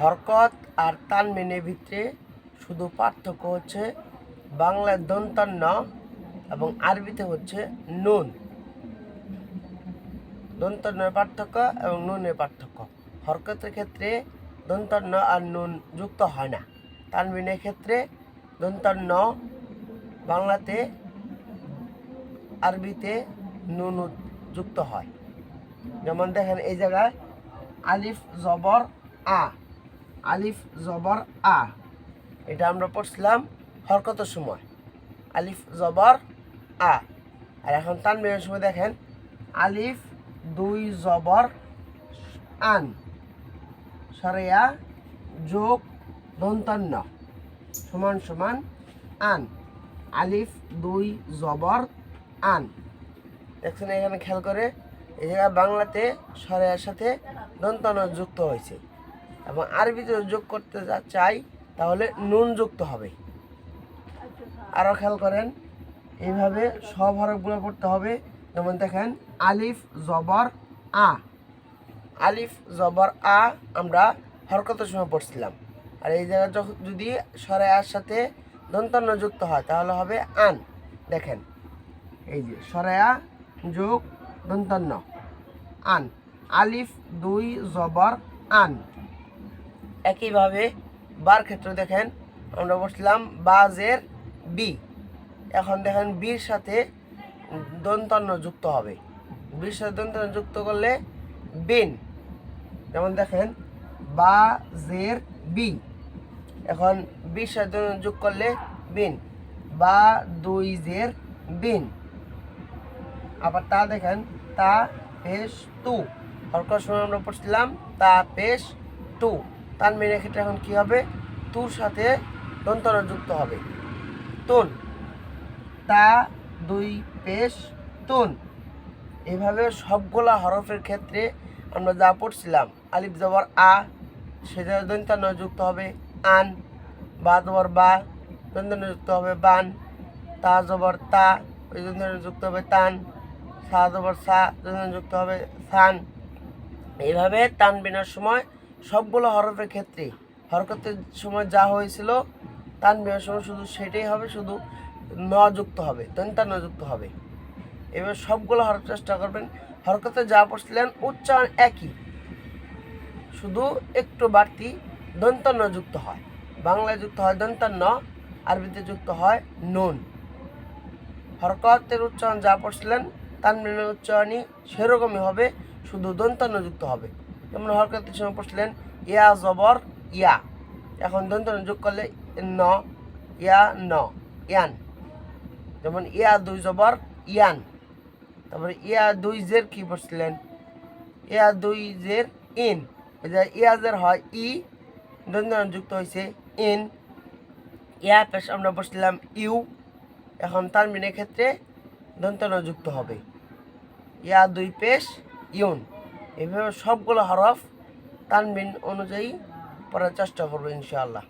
হরকত আর তানমিনের ভিতরে শুধু পার্থক্য হচ্ছে বাংলায় ন এবং আরবিতে হচ্ছে নুন। দন্তান্নের পার্থক্য এবং নুনের পার্থক্য। হরকতের ক্ষেত্রে দন্তান্ন আর নুন যুক্ত হয় না। তানবিনের ক্ষেত্রে দন্তান্ন বাংলাতে, আরবিতে নুন যুক্ত হয়। যেমন দেখেন এই জায়গায় আলিফ জবর আ। আলিফ জবর আ। এটা আমরা পড়ছিলাম হরকতের সময়। আলিফ জবর আ। আর এখন তানবিনের সময় দেখেন। আলিফ দুই জবর আন। সরেয়া যোগ দন্তান্ন। সমান সমান আন। আলিফ দুই জবর আন। দেখছেন এখানে খেয়াল করে, এই জায়গায় বাংলাতে সরেয়ার সাথে দন্তান্ন যুক্ত হয়েছে। এবং আরবিতে যোগ করতে চাই, তাহলে নুন যুক্ত হবে। আরও খেয়াল করেন, এইভাবে সব হরফগুলো পড়তে হবে। যেমন দেখেন, আলিফ, জবর, আ। আলিফ, জবর, আ আমরা হরকতের সময় পড়ছিলাম। আর এই জায়গায় যদি সরায়ার সাথে দন্তান্ন যুক্ত হয়, তাহলে হবে আন। দেখেন, এই যে সরায়া যোগ দন্তান্ন আন। আলিফ, দুই, জবর, আন। একইভাবে বার ক্ষেত্রে দেখেন, আমরা বসলাম বাজের বি এখন দেখেন বির সাথে দন্তান্ন যুক্ত হবে। বির সাথে দন্তান্ন যুক্ত করলে বিন। যেমন দেখেন বা জের বি এখন বির সাথে যোগ করলে বিন। বা দুই জের বিন। আবার তা দেখেন, তা পেশ তু হরকর সময় আমরা পড়ছিলাম, তা পেশ টু তানমিনের ক্ষেত্রে এখন কি হবে? তুর সাথে দন্তন যুক্ত হবে। তুন। তা, দুই, পেশ, তুন। এভাবে সবগুলা হরফের ক্ষেত্রে আমরা যা পড়ছিলাম, আলিফ জবর আ, সেটা দন্তান্ন যুক্ত হবে আন, বা জবর বা দন্তান্ন যুক্ত হবে বান, তা জবর তা, ওই দন্তান্ন যুক্ত হবে তান, সা জবর সা দন্তান্ন যুক্ত হবে সান। এইভাবে তানবিনের সময় সবগুলো হরফের ক্ষেত্রে। হরকতের সময় যা হয়েছিল তানবিনের সময় শুধু সেটাই হবে, শুধু ন যুক্ত হবে দন্তান্ন যুক্ত হবে। এবার সবগুলো হরফ চেষ্টা করবেন। হরকতে যা পড়ছিলেন, উচ্চারণ একই। শুধু একটু বাড়তি দন্তান্ন যুক্ত হয়। বাংলায় যুক্ত হয় দন্তান্ন আরবিতে যুক্ত হয় নুন। হরকতের উচ্চারণ যা পড়ছিলেন তানবিনের উচ্চারণই সেরকমই হবে, শুধু দন্তান্ন যুক্ত হবে। যেমন হরকতের সময় পড়ছিলেন, ইয়া জবর, ইয়া। এখন দন্তান্ন যোগ করলে ন, ইয়া ন, ইয়ান। যেমন ইয়া দুই জবর, ইয়ান। তারপরে ইয়া দুই জের কি পড়ছিলেন? ইয়া দুই জের ইন। ইয়া জের হয় ই দন্তান্ন যুক্ত হয়েছে ইন। ইয়া পেশ আমরা বসছিলাম ইউ। এখন তানবিনের ক্ষেত্রে দন্তান্ন যুক্ত হবে। ইয়া দুই পেশ, ইউন। এভাবে সবগুলো হরফ তানবিন অনুযায়ী পড়ার চেষ্টা করব ইনশাআল্লাহ।